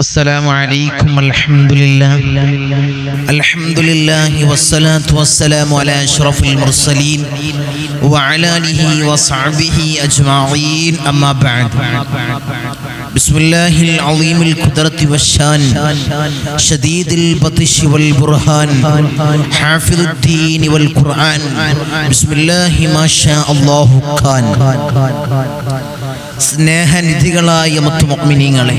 السلام عليكم الحمد لله الحمد لله والصلاة والسلام على أشرف المرسلين وعلى آله وصحبه أجمعين أما بعد بسم الله العظيم القدرة والشان شديد البطش والبرهان حافظ الدين والقرآن بسم الله ما شاء الله كان സ്നേഹനിധികളായ മുത്തുമൊമിനിങ്ങളെ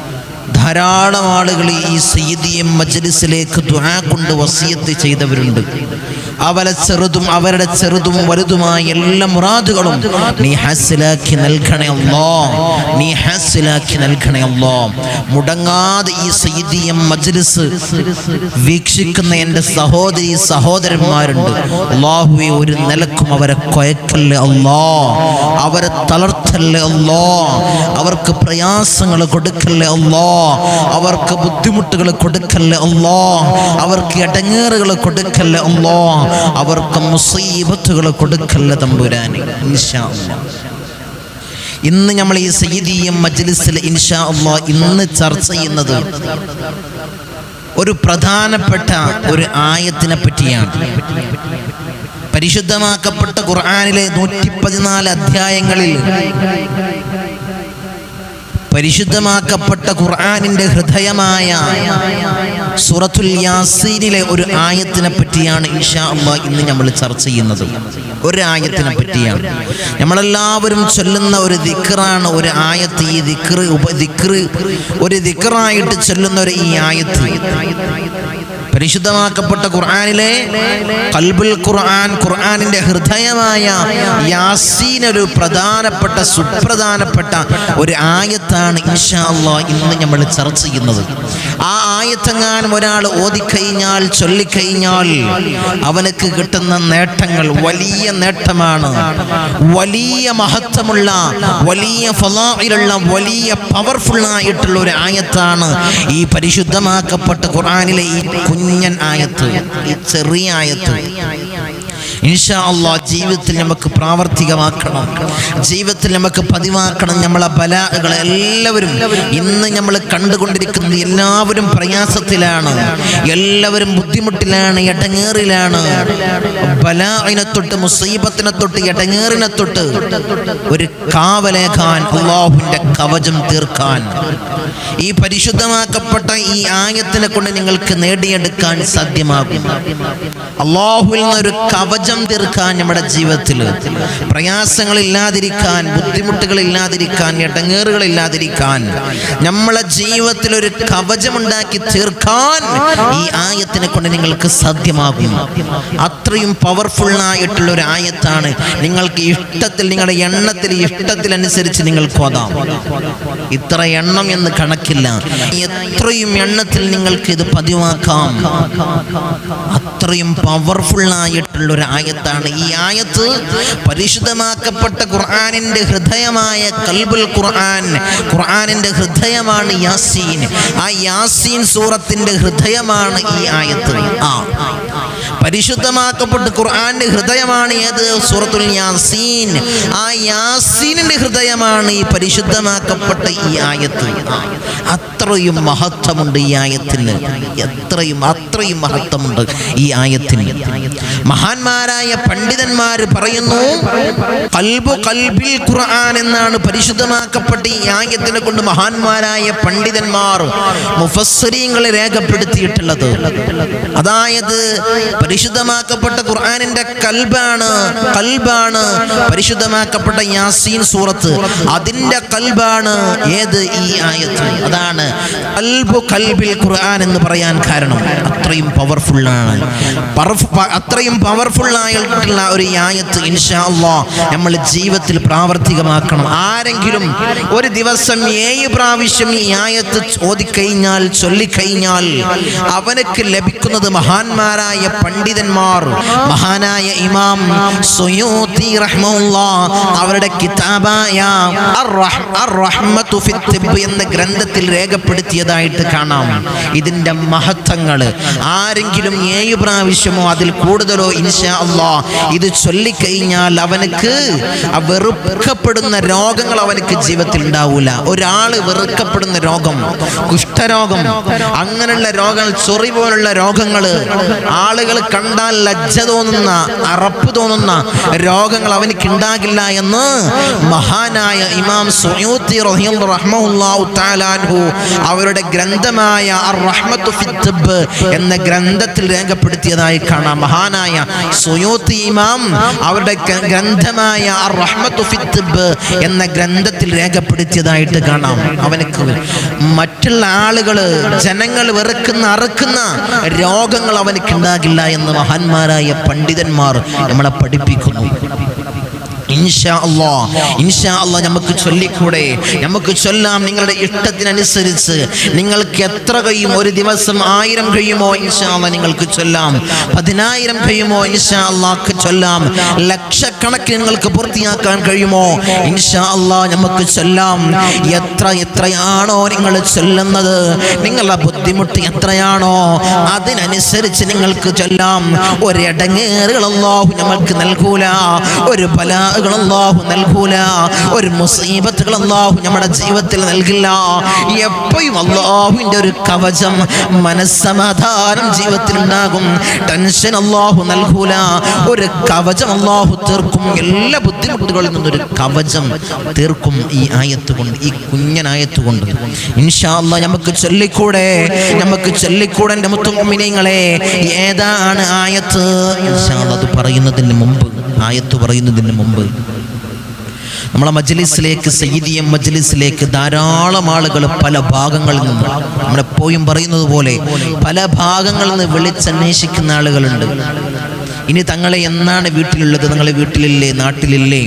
ധാരാളം ആളുകൾ ഈ സയ്യിദിയം മജ്ലിസിലേക്ക് ദുആ കൊണ്ട് വസിയത്ത് ചെയ്തവരുണ്ട്. അവരെ ചെറുതും അവരുടെ ചെറുതും വലുതുമായ എല്ലാ മുറാദുകളും നീ ഹാസിലാക്കി നൽകണേ അല്ലോ. നീ ഹാസിലാക്കി നൽകണേ അല്ലോ. മുടങ്ങാതെ ഈ സയ്യിദിയം മജ്ലിസ് വീക്ഷിക്കുന്ന എന്റെ സഹോദരി സഹോദരന്മാരുണ്ട്. അള്ളാഹുവെ ഒരു നിലക്കും അവരെ കൊയക്കല്ലേ അല്ലോ. അവരെ തളർത്തല്ലേ അല്ലോ. അവർക്ക് പ്രയാസങ്ങൾ കൊടുക്കല്ലേ അല്ലോ. അവർക്ക് ബുദ്ധിമുട്ടുകൾ കൊടുക്കല്ലേ അല്ലോ. അവർക്ക് ഇടങ്ങേറുകൾ കൊടുക്കല്ലേ അല്ലോ. അവർക്ക് മുസീബത്തുകൾ കൊടുക്കല്ല തമ്പുരാനെ ഇൻഷാ. ഇന്ന് നമ്മൾ ഈ സയ്യിദിയം മജ്ലിസിൽ ഇൻഷാ അല്ലാ ഇന്ന് ചർച്ച ചെയ്യുന്നത് ഒരു പ്രധാനപ്പെട്ട ഒരു ആയത്തിനെ പറ്റിയാണ് പരിശുദ്ധമാക്കപ്പെട്ട ഖുർആാനിലെ നൂറ്റി പതിനാല് അധ്യായങ്ങളിൽ പരിശുദ്ധമാക്കപ്പെട്ട ഖുർആാനിന്റെ ഹൃദയമായ സൂറത്തുൽ യാസീനിലെ ഒരു ആയത്തിനെ പറ്റിയാണ് ഇൻഷാ അള്ളാ ഇന്ന് നമ്മൾ ചർച്ച ചെയ്യുന്നത്. ഒരു ആയത്തിനെ പറ്റിയാണ്. നമ്മളെല്ലാവരും ചൊല്ലുന്ന ഒരു ദിക്റാണ് ഒരു ആയത്ത്. ഈ ദിക്റ് ഉപ ദിക്റ് ഒരു ദിക്റായിട്ട് ചൊല്ലുന്ന ഒരു ഈ ആയത്ത്. പരിശുദ്ധമാക്കപ്പെട്ട ഖുർആാനിലെ കൽബുൽ ഖുർആൻ ഖുർആാനിന്റെ ഹൃദയമായ യാസീൻ ഒരു പ്രധാനപ്പെട്ട സുപ്രധാനപ്പെട്ട ഒരു ആയത്താണ് ഇൻഷാ ഇന്ന് നമ്മൾ ചർച്ച ചെയ്യുന്നത്. ആ ആയത്തെങ്ങാനും ഒരാൾ ഓതിക്കഴിഞ്ഞാൽ ചൊല്ലിക്കഴിഞ്ഞാൽ അവനക്ക് കിട്ടുന്ന നേട്ടങ്ങൾ വലിയ നേട്ടമാണ്. വലിയ മഹത്വമുള്ള വലിയ ഫലായിലുള്ള വലിയ പവർഫുൾ ആയിട്ടുള്ള ഒരു ആയത്താണ് ഈ പരിശുദ്ധമാക്കപ്പെട്ട ഖുർആാനിലെ ഈ കുഞ്ഞൻ ആയത്ത് ഈ ചെറിയ ആയത്ത്. ഇൻഷാ അള്ളാ ജീവിതത്തിൽ നമുക്ക് പ്രാവർത്തികമാക്കണം. ജീവിതത്തിൽ നമുക്ക് പതിവാക്കണം നമ്മളെ ബലാകൾ എല്ലാവരും. ഇന്ന് നമ്മൾ കണ്ടുകൊണ്ടിരിക്കുന്നത് എല്ലാവരും പ്രയാസത്തിലാണ്. എല്ലാവരും ബുദ്ധിമുട്ടിലാണ് ഇടങ്ങേറിലാണ് ബലാഹിനെ തൊട്ട് മുസീബത്തിനെ തൊട്ട് ഇടങ്ങേറിനെ തൊട്ട് ഒരു കാവലേഖാൻ അള്ളാഹുവിന്റെ കവചം തീർക്കാൻ. ഈ പരിശുദ്ധമാക്കപ്പെട്ട ഈ ആയത്തിനെ കൊണ്ട് നിങ്ങൾക്ക് നേടിയെടുക്കാൻ സാധ്യമാകും. അള്ളാഹുവിൽ നിന്നൊരു കവചം തീർക്കാൻ നമ്മുടെ ജീവിതത്തിൽ പ്രയാസങ്ങളില്ലാതിരിക്കാൻ ബുദ്ധിമുട്ടുകളില്ലാതിരിക്കാൻ ഇല്ലാതിരിക്കാൻ നമ്മളെ ജീവിതത്തിൽ ഒരു കവചമുണ്ടാക്കി തീർക്കാൻ ഈ ആയത്തിനെ കൊണ്ട് നിങ്ങൾക്ക് സാധ്യമാകും. അത്രയും പവർഫുൾ ആയിട്ടുള്ള ഒരു ആയത്താണ്. നിങ്ങൾക്ക് ഇഷ്ടത്തിൽ നിങ്ങളുടെ എണ്ണത്തിൽ ഇഷ്ടത്തിനനുസരിച്ച് നിങ്ങൾക്ക് ഓതാം. ഇത്ര എണ്ണം എന്ന് കണക്കില്ല എത്രയും എണ്ണത്തിൽ നിങ്ങൾക്ക് ഇത് പതിവാക്കാം. അത്രയും പവർഫുൾ ആയിട്ടുള്ള ഒരു ആയത്താണ്. ഈ ആയത്ത് പരിശുദ്ധമാക്കപ്പെട്ട ഖുർആനിന്റെ ഹൃദയമായ കൽബുൽ ഖുർആൻ. ഖുർആനിന്റെ ഹൃദയമാണ് യാസീൻ. ആ യാസീൻ സൂറത്തിന്റെ ഹൃദയമാണ് ഈ ആയത്ത്. ആ. പരിശുദ്ധമാക്കപ്പെട്ട ഖുർആന്റെ ഹൃദയമാണ് ഏത്? സൂറത്തുൽ യാസീൻ. ആ യാസീനിന്റെ ഹൃദയമാണ് ഈ പരിശുദ്ധമാക്കപ്പെട്ട ഈ ആയത്ത്. അത്രയും മഹത്വമുണ്ട് ഈ ആയത്തിന്. എത്രയും അത്രയും മഹത്വമുണ്ട് ഈ ആയത്തിന്. മഹാന്മാരായ പണ്ഡിതന്മാർ പറയുന്നു കൽബു കൽബിൽ ഖുർആൻ എന്നാണ് പരിശുദ്ധമാക്കപ്പെട്ട ഈ ആയത്തിനെ കൊണ്ട് മഹാന്മാരായ പണ്ഡിതന്മാർ മുഫസ്സരീങ്ങളെ രേഖപ്പെടുത്തിയിട്ടുള്ളത്. അതായത് പരിശുദ്ധമാക്കപ്പെട്ട ഖുർആനിന്റെ കൽബാണ് കൽബാണ് പരിശുദ്ധമാക്കപ്പെട്ട യാസീൻ സൂറത്ത്. അതിന്റെ കൽബാണ് ഏത് ഈ ആയത്ത്? അതാണ് കൽബു കൽബിൽ ഖുർആൻ എന്ന് പറയാൻ കാരണം. അത്രയും ആണ്. അത്രയും പവർഫുൾ ആയിട്ടുള്ള ഒരു ആയത്ത് ഇൻഷാ അള്ളാ നമ്മൾ ജീവിതത്തിൽ പ്രാവർത്തികമാക്കണം. ആരെങ്കിലും ഒരു ദിവസം ഏഴ് പ്രാവശ്യം ഈ ആയത്ത് ചോദിക്കഴിഞ്ഞാൽ ചൊല്ലിക്കഴിഞ്ഞാൽ അവനക്ക് ലഭിക്കുന്നത് മഹാന്മാരായ പണ്ഡിതന്മാർ മഹാനായ ഇമാം സുയൂത്തി റഹ്മുള്ള അവരുടെ കിതാബായ എന്ന ഗ്രന്ഥത്തിൽ രേഖപ്പെടുത്തിയതായിട്ട് കാണാം. ഇതിന്റെ മഹത്വങ്ങൾ ആരെങ്കിലും ഏഴ് പ്രാവശ്യമോ അതിൽ കൂടുതലോ ഇൻഷാ അള്ളാ ഇത് ചൊല്ലിക്കഴിഞ്ഞാൽ അവനക്ക് വെറുക്കപ്പെടുന്ന രോഗങ്ങൾ അവനക്ക് ജീവിതത്തിൽ ഉണ്ടാവൂല. ഒരാൾ വെറുക്കപ്പെടുന്ന രോഗം കുഷ്ഠരോഗം അങ്ങനെയുള്ള രോഗങ്ങൾ ചൊറി പോലുള്ള രോഗങ്ങൾ ആളുകൾ കണ്ടാൽ ലജ്ജ തോന്നുന്ന അറപ്പ് തോന്നുന്ന രോഗങ്ങൾ അവനക്ക് ഉണ്ടാകില്ല എന്ന് മഹാനായ ഇമാം സുയൂത്തി റഹിം അവരുടെ ഗ്രന്ഥമായ തിബ്ബ് എന്ന ഗ്രന്ഥത്തിൽ രേഖപ്പെടുത്തിയതായി കാണാം. മഹാനായ സുയൂത്തി ഇമാം അവരുടെ ഗ്രന്ഥമായ എന്ന ഗ്രന്ഥത്തിൽ രേഖപ്പെടുത്തിയതായിട്ട് കാണാം. അവനക്ക് മറ്റുള്ള ആളുകൾ ജനങ്ങൾ വെറുക്കുന്ന അറുക്കുന്ന രോഗങ്ങൾ അവനക്ക് ഉണ്ടാകില്ല എന്ന് മഹാന്മാരായ പണ്ഡിതന്മാർ നമ്മളെ പഠിപ്പിക്കുന്നു. ഇൻഷാ അള്ളാ ഇൻഷാ അള്ളാ നമുക്ക് ചൊല്ലിക്കൂടെ? നമുക്ക് ചൊല്ലാം നിങ്ങളുടെ ഇഷ്ടത്തിനനുസരിച്ച്. നിങ്ങൾക്ക് എത്ര കഴിയും? ഒരു ദിവസം ആയിരം കഴിയുമോ? ഇൻഷാ അള്ളാ നിങ്ങൾക്ക് ചൊല്ലാം. പതിനായിരം കഴിയുമോ? ഇൻഷാ അള്ളാക്ക് ചൊല്ലാം. ലക്ഷക്കണക്കിന് നിങ്ങൾക്ക് പൂർത്തിയാക്കാൻ കഴിയുമോ? ഇൻഷാ അള്ളാഹ് നമുക്ക് ചൊല്ലാം. എത്ര എത്രയാണോ നിങ്ങൾ ചൊല്ലുന്നത്? നിങ്ങളുടെ ബുദ്ധിമുട്ട് എത്രയാണോ? അതിനനുസരിച്ച് നിങ്ങൾക്ക് ചൊല്ലാം. ഒരിടങ്ങേറുകൾ അള്ളാഹു നമ്മൾക്ക് നൽകൂല. ഒരു ബലാകൾ അല്ലാഹു നൽകൂല. ഒരു മുസീബത്തുകൾ അല്ലാഹു നമ്മുടെ ജീവിതത്തിൽ നൽകില്ല. എപ്പോഴും അള്ളാഹുവിന്റെ ഒരു കവചം മനസ്സമാധാനം ജീവിതത്തിൽ ഉണ്ടാകും ടെൻഷൻ അല്ലാഹു നൽകൂല. ഒരു കവചം അല്ലാഹു തീർക്കും. എല്ലാ ബുദ്ധിമുട്ടുകളിൽ നിന്നൊരു കവചം തീർക്കും ഈ ആയത്ത് കൊണ്ട് ഈ കുഞ്ഞനായത്ത് കൊണ്ട് ഇൻഷാ അല്ലാ നമുക്ക് ചൊല്ലിക്കൂടെ? നമുക്ക് ചൊല്ലിക്കൂടെ എന്റെ മുത്തുമിനിങ്ങളെ ഏതാണ് ആയത്ത്? ഇൻഷാ അല്ലാ അത് പറയുന്നതിന് മുമ്പ് ആയത്ത് പറയുന്നതിന് മുമ്പ് നമ്മളെ മജ്ലിസിലേക്ക് സയ്യിദിയം മജ്ലിസിലേക്ക് ധാരാളം ആളുകൾ പല ഭാഗങ്ങളിൽ നിന്ന് നമ്മളെപ്പോഴും പറയുന്നത് പോലെ പല ഭാഗങ്ങളിൽ നിന്ന് വിളിച്ചന്വേഷിക്കുന്ന ആളുകളുണ്ട്. ഇനി തങ്ങളെ എന്നാണ് വീട്ടിലുള്ളത്? നിങ്ങളെ വീട്ടിലില്ലേ? നാട്ടിലില്ലേ?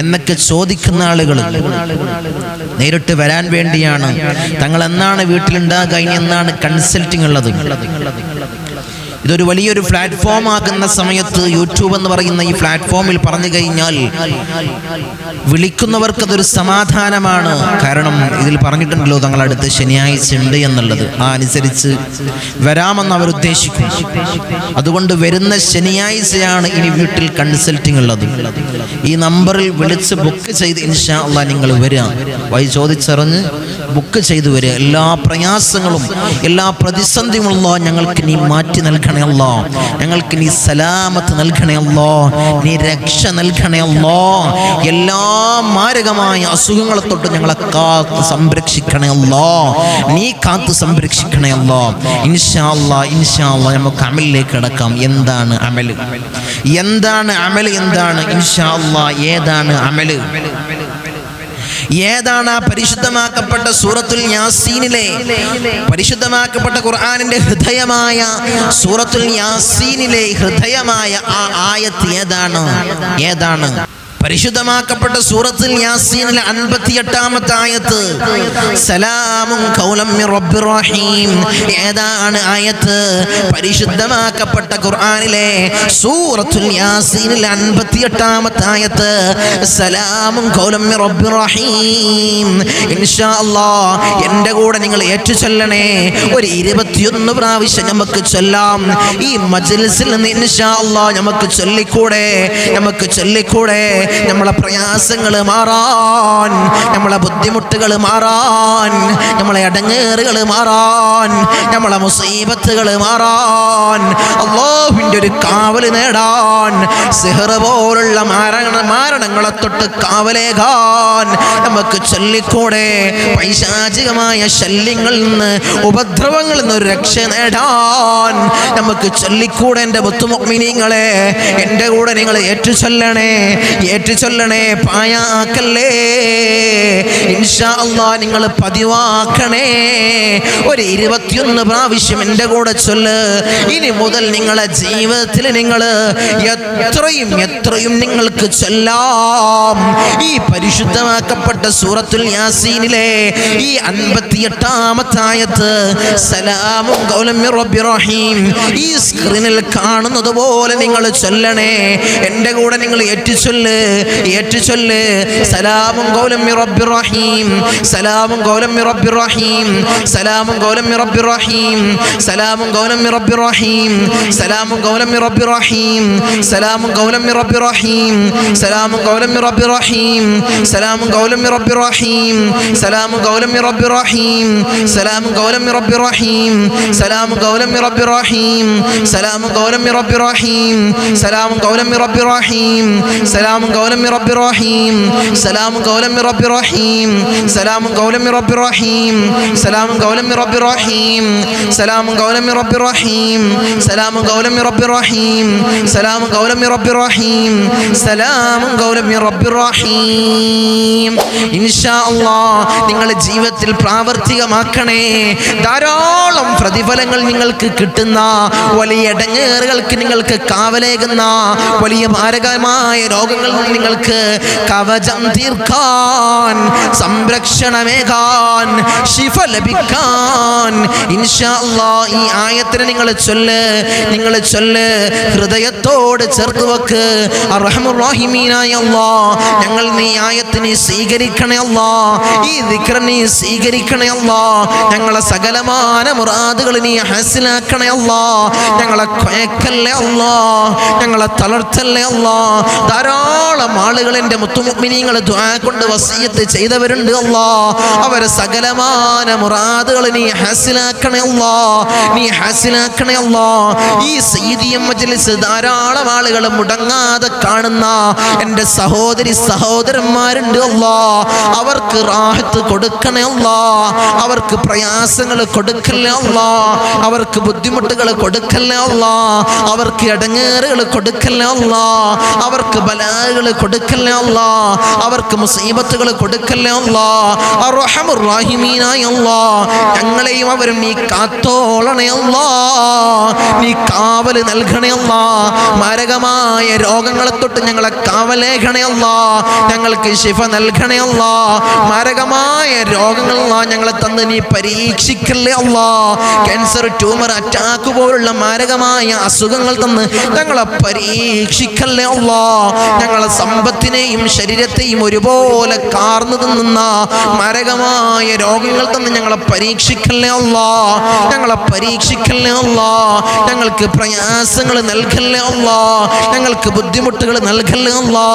എന്നൊക്കെ ചോദിക്കുന്ന ആളുകൾ നേരിട്ട് വരാൻ വേണ്ടിയാണ്. തങ്ങൾ എന്നാണ് വീട്ടിലുണ്ടാകുക? ഇനി എന്നാണ് കൺസൾട്ടിങ് ഉള്ളത്? ഇതൊരു വലിയൊരു പ്ലാറ്റ്ഫോം ആകുന്ന സമയത്ത് യൂട്യൂബ് എന്ന് പറയുന്ന ഈ പ്ലാറ്റ്ഫോമിൽ പറഞ്ഞു കഴിഞ്ഞാൽ വിളിക്കുന്നവർക്ക് അതൊരു സമാധാനമാണ്. കാരണം ഇതിൽ പറഞ്ഞിട്ടുണ്ടല്ലോ തങ്ങളടുത്ത് ശനിയാഴ്ച ഉണ്ട് എന്നുള്ളത്. ആ അനുസരിച്ച് വരാമെന്ന് അവർ ഉദ്ദേശിക്കും. അതുകൊണ്ട് വരുന്ന ശനിയാഴ്ചയാണ് ഇനി വീട്ടിൽ കൺസൾട്ടിങ് ഉള്ളത്. ഈ നമ്പറിൽ വിളിച്ച് ബുക്ക് ചെയ്ത് ഇൻഷാ നിങ്ങൾ വരിക. വൈ ചോദിച്ചറിഞ്ഞ് ബുക്ക് ചെയ്തു വരിക. എല്ലാ പ്രയാസങ്ങളും എല്ലാ പ്രതിസന്ധികളും ഞങ്ങൾക്ക് നീ മാറ്റി നൽകണേ. അല്ലോ. ഞങ്ങൾക്ക് നീ സലാമത്ത് നൽകണേ അല്ലോ. നീ രക്ഷ നൽകണേ അല്ലോ. എല്ലാ മാരകമായ അസുഖങ്ങളെ തൊട്ട് ഞങ്ങളെ കാത്ത് സംരക്ഷിക്കണേ അല്ലോ. നീ കാത്ത് സംരക്ഷിക്കണേ അല്ലോ. ഇൻഷാ അല്ലാ ഇൻഷാ അല്ലാ നമുക്ക് അമലിലേക്ക് കിടക്കാം. എന്താണ് അമൽ? എന്താണ് അമൽ? എന്താണ്? ഇൻഷാ അല്ലാ ഏതാണ് അമൽ? ഏതാണ് ആ പരിശുദ്ധമാക്കപ്പെട്ട സൂറത്തുൽ യാസീനിലെ? പരിശുദ്ധമാക്കപ്പെട്ട ഖുർആനിന്റെ ഹൃദയമായ സൂറത്തുൽ യാസീനിലെ ഹൃദയമായ ആ ആയത്ത് ഏതാണ്? ഏതാണ്? പരിശുദ്ധമാക്കപ്പെട്ട സൂറത്തിൽ യാസീനിൽ അൻപത്തിയെട്ടാമത്തെ ആയത്ത് സലാമുൻ കൗലം മിർ റബ്ബിർ റഹീം ഏതാണ് ആയത്ത്? പരിശുദ്ധമാക്കപ്പെട്ട ഖുർആനിലെ സൂറത്തുൽ യാസീനിൽ അൻപത്തിയെട്ടാമത്തെ ആയത്ത് സലാമുൻ കൗലം മിർ റബ്ബിർ റഹീം ഇൻഷാ അല്ലാഹ് എന്റെ കൂടെ നിങ്ങൾ ഏറ്റു ചൊല്ലണേ ഒരു ഇരുപത്തിയൊന്ന് പ്രാവശ്യം നമുക്ക് ചൊല്ലാം. ഈ മജ്ലിസിൽ നിന്ന് ഇൻഷാ അല്ലാഹ് നമുക്ക് ചൊല്ലിക്കൂടെ നമുക്ക് ചൊല്ലിക്കൂടെ. നമ്മളെ പ്രയാസങ്ങൾ മാറാൻ നമ്മളെ ബുദ്ധിമുട്ടുകൾ മാറാൻ നമ്മളെ അടങ്ങേറുകൾ മാറാൻ നമ്മളെ മുസീബത്തുകൾ മാറാൻ അള്ളാഹുവിന്റെ ഒരു കാവൽ നേടാൻ സിഹർ പോലുള്ള മാരണ മാരണങ്ങളെ തൊട്ട് കാവലേകാൻ നമുക്ക് ചൊല്ലിക്കൂടെ? പൈശാചികമായ ശല്യങ്ങളിൽ നിന്ന് ഉപദ്രവങ്ങളിൽ നിന്ന് ഒരു രക്ഷ നേടാൻ നമുക്ക് ചൊല്ലിക്കൂടെ എന്റെ മുത്തുമൊമിനിങ്ങളെ എന്റെ കൂടെ നിങ്ങൾ ഏറ്റു ചൊല്ലണേ പായാക്കല്ലേ ഇൻഷാ അള്ളാ നിങ്ങൾ പതിവാക്കണേ. ഒരു ഇരുപത്തിയൊന്ന് പ്രാവശ്യം എന്റെ കൂടെ ചൊല്ല്. ഇനി മുതൽ നിങ്ങളെ ജീവിതത്തിൽ നിങ്ങൾ എത്രയും എത്രയും നിങ്ങൾക്ക് ചൊല്ലാം. ഈ പരിശുദ്ധമാക്കപ്പെട്ട സൂറത്തുൽ യാസീനിലെ ഈ അൻപത്തിയെട്ടാമത്തായത്ത് സലാമും റഹീം ഈ സ്ക്രീനിൽ കാണുന്നത് പോലെ നിങ്ങൾ ചൊല്ലണേ. എന്റെ കൂടെ നിങ്ങൾ ഏറ്റുചൊല്ല്. ഏറ്റുചൊല്ല് സലാമും കൗലം മിർ റബ്ബിർ റഹീം സലാമും കൗലം മിർ റബ്ബിർ റഹീം സലാമും കൗലം മിർ റബ്ബിർ റഹീം സലാമും കൗലം മിർ റബ്ബിർ റഹീം സലാമും കൗലം മിർ റബ്ബിർ റഹീം സലാമും കൗലം മിർ റബ്ബിർ റഹീം സലാമും കൗലം മിർ റബ്ബിർ റഹീം സലാമും കൗലം മിർ റബ്ബിർ റഹീം സലാമും കൗലം മിർ റബ്ബിർ റഹീം സലാമും കൗലം മിർ റബ്ബിർ റഹീം സലാമും കൗലം മിർ റബ്ബിർ റഹീം സലാമും കൗലം മിർ റബ്ബിർ റഹീം സലാമും കൗലം മിർ റബ്ബിർ റഹീം സലാമും قولا من رب رحيم سلام قولا من رب رحيم سلام قولا من رب رحيم سلام قولا من رب رحيم سلام قولا من رب رحيم سلام قولا من رب رحيم سلام قولا من رب رحيم سلام قولا من رب رحيم إن شاء الله നിങ്ങളുടെ ജീവിതത്തിൽ പ്രാവർത്തികമാക്കണേ ധാരാളം പ്രതിഫലങ്ങൾ നിങ്ങൾക്ക് കിട്ടുന്ന വലിയ ഇടങ്ങേറുകൾക്ക് നിങ്ങൾക്ക് കാവലേകുന്ന വലിയ ഭാരകമായ രോഗങ്ങൾ നിങ്ങൾക്ക് കവചം തീർക്കാൻ സംരക്ഷണമേകാൻ ശിഫ ലഭിക്കാൻ. ഇൻഷാ ഈ ആയത്തിന് നിങ്ങൾ ചൊല്ല് നിങ്ങൾ ചൊല്ല് ഹൃദയത്തോട് ചേർത്ത് വെക്ക്. അല്ലാ ഞങ്ങൾ നീ ആയത്തിനെ സ്വീകരിക്കണേ അല്ലാ. ഈ വിക്രനെ സ്വീകരിക്കണേ അല്ലാ. ഞങ്ങളെ സകലമാന മുറാദുകൾ നീ ഹസിലാക്കണേ അല്ലാ. ഞങ്ങളെ കൊയക്കല്ലേ അല്ലാ. ഞങ്ങളെ തളർത്തല്ലേ അല്ലാ. ധാരാളം ആളുകൾ എന്റെ മുത്തുമുഗ്മിനിങ്ങൾ കൊണ്ട് വസീയത്ത് ചെയ്തവരുണ്ട് അല്ലാ. അവരെ സകലമാന മുറാദുകൾ നീ ഹാസിലാക്കണേ അല്ലാ. നീ ഹാസിലാക്കണേ അല്ലാ. ഈ സീതിയം മജ്ലിസ് ധാരാളം ആളുകൾ മുടങ്ങാതെ കാണുന്ന എന്റെ സഹോദരി സഹോദരന്മാരുണ്ട് അല്ലാ. അവർക്ക് റാഹത്ത് കൊടുക്കണേ അല്ലാ. അവർക്ക് പ്രയാസങ്ങൾ കൊടുക്കല്ലേ അല്ലാ. അവർക്ക് ബുദ്ധിമുട്ടുകൾ കൊടുക്കല്ലേ അല്ലാ. അവർക്ക് ഇടങ്ങേറുകൾ കൊടുക്കല്ലേ അല്ലാ. അവർക്ക് ബലാകൾ കൊടുക്കല്ലേ അല്ലാ? അവർക്ക് മുസീബത്തുകൾ കൊടുക്കല്ലേ അല്ലാ? അർഹമുർ റഹീമീനായ അല്ലാ ഞങ്ങളെയും അവരും നീ കാത്തോളണേ അല്ലാ. നീ കാവൽ നൽകണേ അല്ലാ. മാരകമായ രോഗങ്ങളെ തൊട്ട് ഞങ്ങളെ കാവലേഖണേ അല്ലാ. ഞങ്ങൾക്ക് ശിഫ നൽകണേ അല്ലാ. മാരകമായ രോഗങ്ങളല്ല ഞങ്ങളെ തന്ന് നീ പരീക്ഷിക്കല്ലേ അല്ലാ. ക്യാൻസർ ട്യൂമർ അറ്റാക്ക് പോലുള്ള മാരകമായ അസുഖങ്ങൾ തന്ന് ഞങ്ങളെ പരീക്ഷിക്കല്ലേ അല്ലാ. ഞങ്ങളെ സമ്പത്തിനെയും ശരീരത്തെയും ഒരുപോലെ കാർന്നു തിന്നുന്ന മാരകമായ രോഗങ്ങൾ തന്ന് ഞങ്ങളെ പരീക്ഷിക്കല്ലേ അല്ലാ? ഞങ്ങളെ പരീക്ഷിക്കല്ലേ അല്ലാ? ഞങ്ങൾക്ക് പ്രയാസങ്ങൾ നൽകല്ലേ അല്ലാ? ഞങ്ങൾക്ക് ബുദ്ധിമുട്ടുകൾ നൽകല്ലേ അല്ലാ?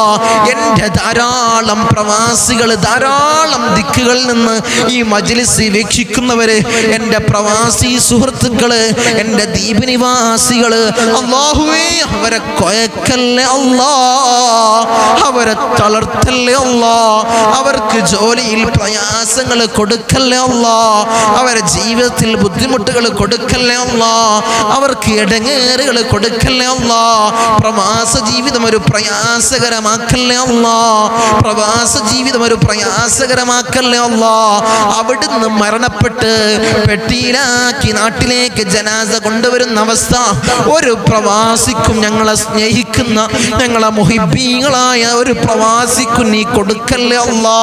എന്റെ ധാരാളം പ്രവാസികൾ ധാരാളം ദിക്കുകളിൽ നിന്ന് ഈ മജ്ലിസ് വീക്ഷിക്കുന്നവര് എന്റെ പ്രവാസി സുഹൃത്തുക്കൾ എന്റെ ദ്വീപ് നിവാസികൾ അള്ളാഹുവേ അവരെ കൊയക്കല്ലേ അല്ലാ? അവരെ തളർത്തല്ലേ അല്ലാ? അവർക്ക് ജോലിയിൽ പ്രയാസങ്ങൾ കൊടുക്കല്ലേ അല്ലാ? അവരെ ജീവിതത്തിൽ ബുദ്ധിമുട്ടുകൾ കൊടുക്കല്ലേ അല്ലാ? അവർക്ക് ഇടങ്ങേറുകൾ കൊടുക്കല്ലേ അല്ലാ? പ്രവാസ ജീവിതം ഒരു പ്രയാസകരമാക്കല്ലേ അല്ലാ? പ്രവാസ ജീവിതം ഒരു പ്രയാസകരമാക്കല്ലേ അല്ലാ? അവിടുന്ന് മരണപ്പെട്ട് പെട്ടിയിലാക്കി നാട്ടിലേക്ക് ജനാസ കൊണ്ടുവരുന്ന അവസ്ഥ. ഒരു പ്രവാസിക്കും ഞങ്ങളെ സ്നേഹിക്കുന്ന ഞങ്ങളെ മുഹിബീങ്ങളായ ഒരു പ്രവാസിക്കു നീ കൊടുക്കല്ലേ അല്ലാ?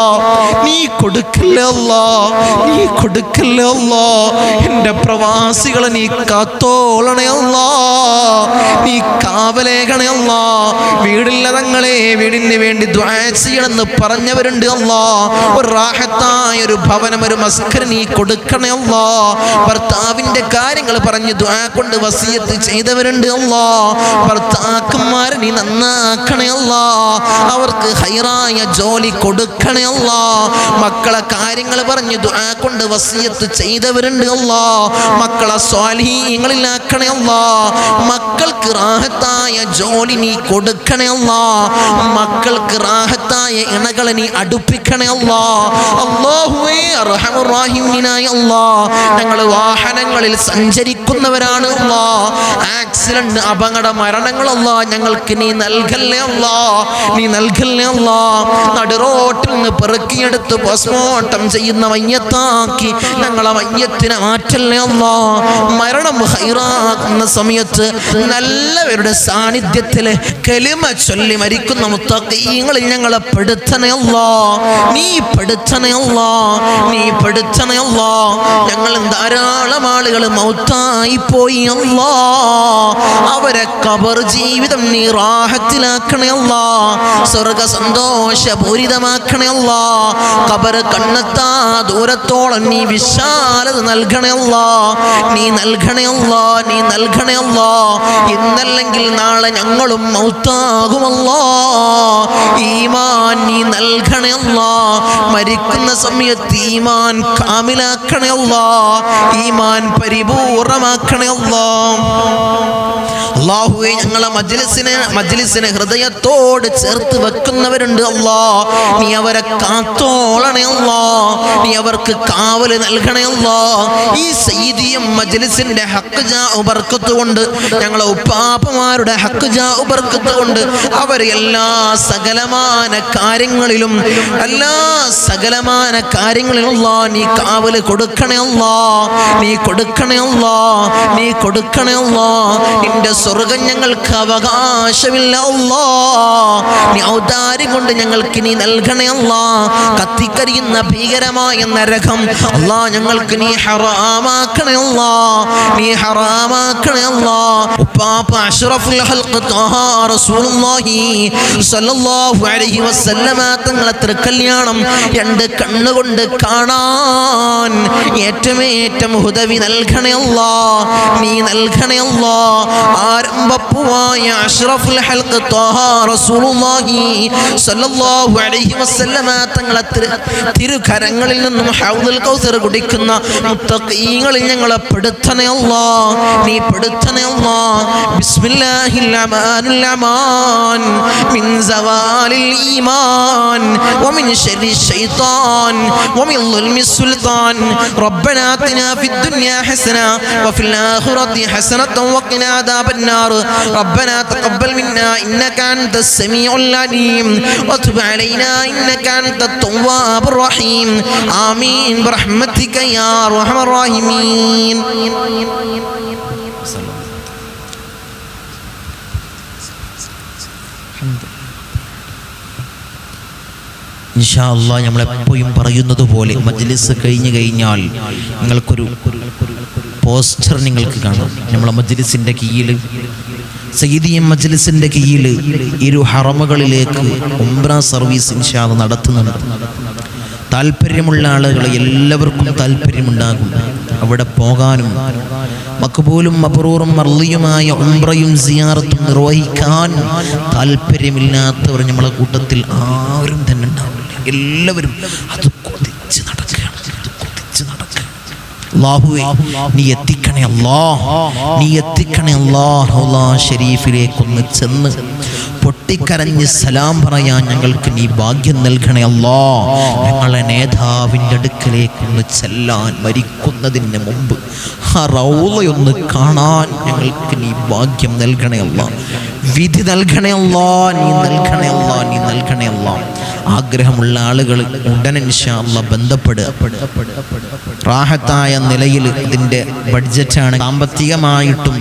നീ കൊടുക്കല്ലേ അല്ലാ? നീ കൊടുക്കല്ലേ അല്ലാ? എന്റെ പ്രവാസികളെ നീ കാത്തോളണേ അല്ലാ. നീ കാവലേഖണേ അല്ലാ. വീടില്ല തങ്ങളെ വീടിന് വേണ്ടി ദ്വാ ചെയ്യണമെന്ന് പറഞ്ഞവരുണ്ട് അല്ലാ. ഒരു റാഹത്തായ ഒരു ഭവനം ഒരു മസ്കർ നീ കൊടുക്കണേ അല്ലാ. ഭർത്താവിന്റെ കാര്യങ്ങൾ പറഞ്ഞ് ദ്വാ കൊണ്ട് വസിയത്ത് ചെയ്തവരുണ്ട് അല്ലാ. ഭർത്താക്കന്മാരെ നീ നന്നാക്കണേ അല്ലാ. അവർക്ക് ഹൈറായ ജോലി കൊടുക്കണേ അല്ലാ മക്കളെ കാര്യങ്ങൾ പറഞ്ഞ് ദുആ കൊണ്ട് വസിയത്ത് ചെയ്തവരുണ്ട് അല്ലാ മക്കളെ സ്വാലീങ്ങളിലാക്കണേ അല്ലാ മക്കൾക്ക് റാഹത്തായ ജോലി നീ കൊടുക്കണേ അല്ലാ മക്കൾക്ക് റാഹത്തായ ഇണകളെ നീ അടുപ്പിക്കണേ അല്ലാ അല്ലാഹുവേ അർഹമുറാഹിമീനായ അല്ലാ ഞങ്ങൾ വാഹനങ്ങളിൽ സഞ്ചരിക്കുന്നവരാണ് അല്ലാ ആക്സിഡന്റ് അപകട മരണങ്ങളല്ല ഞങ്ങൾക്ക് നീ നൽകല്ലേ അല്ലാ നീ നൽകല്ലേ നടുറോട്ടിൽ നിന്ന് പെറുക്കിയെടുത്ത് പോസ്റ്റ്മോർട്ടം ചെയ്യുന്ന മയ്യത്താക്കി ഞങ്ങളെ മയ്യത്തിനെ മാറ്റല്ലേ മരണം ഹൈറാക്കുന്ന സമയത്ത് നല്ലവരുടെ സാന്നിധ്യത്തിൽ കെലിമ ചൊല്ലി മരിക്കുന്ന മുത്തക്കീങ്ങളിൽ ഞങ്ങളെ പെടുത്തണേ അല്ലാ നീ പെടുത്തണേ അല്ലാ നീ പെടുത്തണേ അല്ലാ ഞങ്ങൾ ധാരാളം ആളുകൾ മൗത്തായി പോയി അല്ലാ അവരെ കബർ ജീവിതം നീ റാഹത്തിലാക്കണേ അല്ലാ സ്വർഗ സന്തോഷപൂരിതമാക്കണേ അല്ലാ കബർ കണ്ണെത്താ ദൂരത്തോളം നീ വിശാലത നൽകണേ അല്ലാ നീ നൽകണേ അല്ലാ നീ നൽകണേ അല്ലാ ഇന്നല്ലെങ്കിൽ നാളെ ഞങ്ങളും മൗത്താകുമല്ലോ ഈമാൻ നീ നൽകണേ അല്ലാ മരിക്കുന്ന സമയത്ത് ഈമാൻ കാമിലാക്കണേ അല്ലാ ഈമാൻ പരിപൂർണമാക്കണേ അല്ലാ അള്ളാഹുവെ ഞങ്ങളെ മജ്ലിസിനെ മജ്ലിസിനെ ഹൃദയത്തോട് ചേർത്ത് വെക്കുന്നവരുണ്ട് അല്ലാ. നീ അവരെ കാത്തോളണേ അല്ലാ. നീ അവർക്ക് കാവൽ നൽകണേ അല്ലാ. ഈ സൈദിയം മജ്ലിസിന്റെ ഹക്ക് ജാ ഉപർക്കത്തുകൊണ്ട് ഞങ്ങളെ ഉപ്പാപ്പമാരുടെ ഹക്ക് ജാ ഉപർക്കത്തുകൊണ്ട് അവർ എല്ലാ സകലമാന കാര്യങ്ങളിലും എല്ലാ സകലമാന കാര്യങ്ങളിലും നീ കാവൽ കൊടുക്കണേ അല്ലാ. നീ കൊടുക്കണേ അല്ലാ. നീ കൊടുക്കണേ അല്ലാ. നിന്റെ സ്വർഗം ഞങ്ങൾക്ക് അവകാശമില്ല അല്ലാ. നീ ഔദാര്യം കൊണ്ട് ഞങ്ങൾക്ക് നീ നൽകണേ അല്ലാ. കത്തിക്കരിയുന്ന ഭീകരമായ നരകം അല്ലാ ഞങ്ങൾക്ക് നീ ഹറാമാക്കണേ അല്ലാ. നീ ഹറാമാക്കണേ അല്ലാ. ഉപ്പാപ്പ അഷ്റഫുൽ ഹൽഖ് ത്വഹ റസൂലുള്ളാഹി സ്വല്ലല്ലാഹു അലൈഹി വസല്ലമ തങ്ങളെ തൃക്കല്യാണം രണ്ട് കണ്ണുകൊണ്ട് കാണാൻ ഏറ്റമേറ്റം ഹുദവി നൽകണേ അല്ലാ. നീ നൽകണേ അല്ലാ. ആരംഭപ്പുവായ അഷ്റഫുൽ ഹൽഖ് ത്വഹ റസൂലുള്ളാഹി സ്വല്ലല്ലാഹു അലൈഹി വസല്ലമ തങ്ങളെ തിരു തിരുകരങ്ങളിൽ നിന്നും ഹൗദുൽ കൗസർ കുടിക്കുന്ന മുത്തഖീങ്ങളിൽ ഞങ്ങളെ പെടുത്തണേ അല്ലാ നീ പെടുത്തണേ അല്ലാ ബിസ്മില്ലാഹിൽ റഹ്മാനിൽ റഹ്മാൻ മിൻ സവാലിൽ ഈമാൻ ومن شر الشيطان ومن ظلم السلطان ربنا آتنا في الدنيا حسنة وفي الآخرة حسنة وقنا عذاب النار ربنا تقبل منا إنك أنت السميع العليم وتب علينا إنك أنت التواب الرحيم آمين برحمتك يا أرحم الراحمين ഇൻഷാ അള്ളാ നമ്മളെപ്പോഴും പറയുന്നത് പോലെ മജ്ലിസ് കഴിഞ്ഞു കഴിഞ്ഞാൽ നിങ്ങൾക്കൊരു പോസ്റ്റർ നിങ്ങൾക്ക് കാണാം. നമ്മളെ മജ്ലിസിന്റെ കീഴിൽ സയ്യിദിയം മജ്ലിസിന്റെ കീഴിൽ ഇരു ഹറമകളിലേക്ക് ഉംറ സർവീസ് ഇൻഷാദ് നടത്തുന്നുണ്ട്. താല്പര്യമുള്ള ആളുകൾ എല്ലാവർക്കും താല്പര്യമുണ്ടാകും. അവിടെ പോകാനും മക്ബൂലും മബ്രൂറും മർലിയുമായ ഉംറയും സിയാറത്തും നിർവഹിക്കാൻ താല്പര്യമില്ലാത്തവർ നമ്മളെ കൂട്ടത്തിൽ ആരും തന്നെ ഉണ്ടാവില്ല. എല്ലാവരും അത് അല്ലാഹുവേ നീ എത്തിക്കണേ അല്ലാ നീ എത്തിക്കണേ ഷരീഫിലേക്കൊന്ന് ചെന്ന് പൊട്ടിക്കരഞ്ഞ് സലാം പറയാൻ ഞങ്ങൾക്ക് നീ ഭാഗ്യം നൽകണേ അല്ലാ ഞങ്ങളെ നേതാവിന്റെ അടുക്കലേക്കൊന്ന് ചെല്ലാൻ മരിക്കുന്നതിന് മുമ്പ് ആ റൗളയൊന്ന് കാണാൻ ഞങ്ങൾക്ക് നീ ഭാഗ്യം നൽകണേ അല്ലാ വിധി നൽകണേ അല്ലാ നീ നൽകണേ അല്ലാ നീ ആഗ്രഹമുള്ള ആളുകൾ ഉടനെ ഇൻഷാ അല്ലാ ബന്ധപ്പെടുക. റാഹത്തായ നിലയിൽ ഇതിന്റെ ബഡ്ജറ്റാണ്. സാമ്പത്തികമായിട്ടും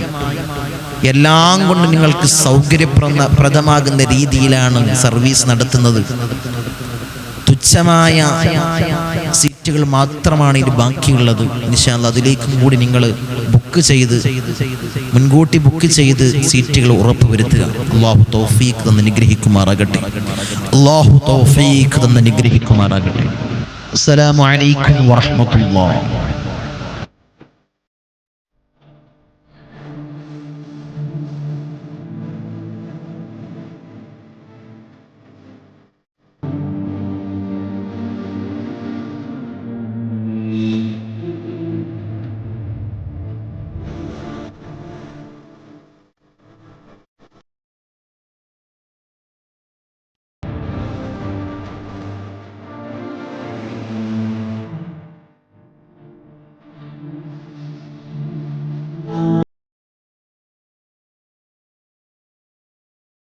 എല്ലാം കൊണ്ട് നിങ്ങൾക്ക് സൗകര്യപ്രദ പ്രദമാകുന്ന രീതിയിലാണ് സർവീസ് നടത്തുന്നത്. തുച്ഛമായ സീറ്റുകൾ മാത്രമാണ് ഇനി ബാക്കിയുള്ളത്. നിശാൽ അതിലേക്കും കൂടി നിങ്ങൾ ബുക്ക് ചെയ്ത് മുൻകൂട്ടി ബുക്ക് ചെയ്ത് സീറ്റുകൾ ഉറപ്പ് വരുത്തുക അള്ളാഹു തൗഫീഖ് തന്ന് നിഗ്രഹിക്കുമാറാകട്ടെ അള്ളാഹു തൗഫീഖ് തന്ന് നിഗ്രഹിക്കുമാറാകട്ടെ അസ്സലാമു അലൈക്കും വറഹ്മത്തുള്ളാഹി.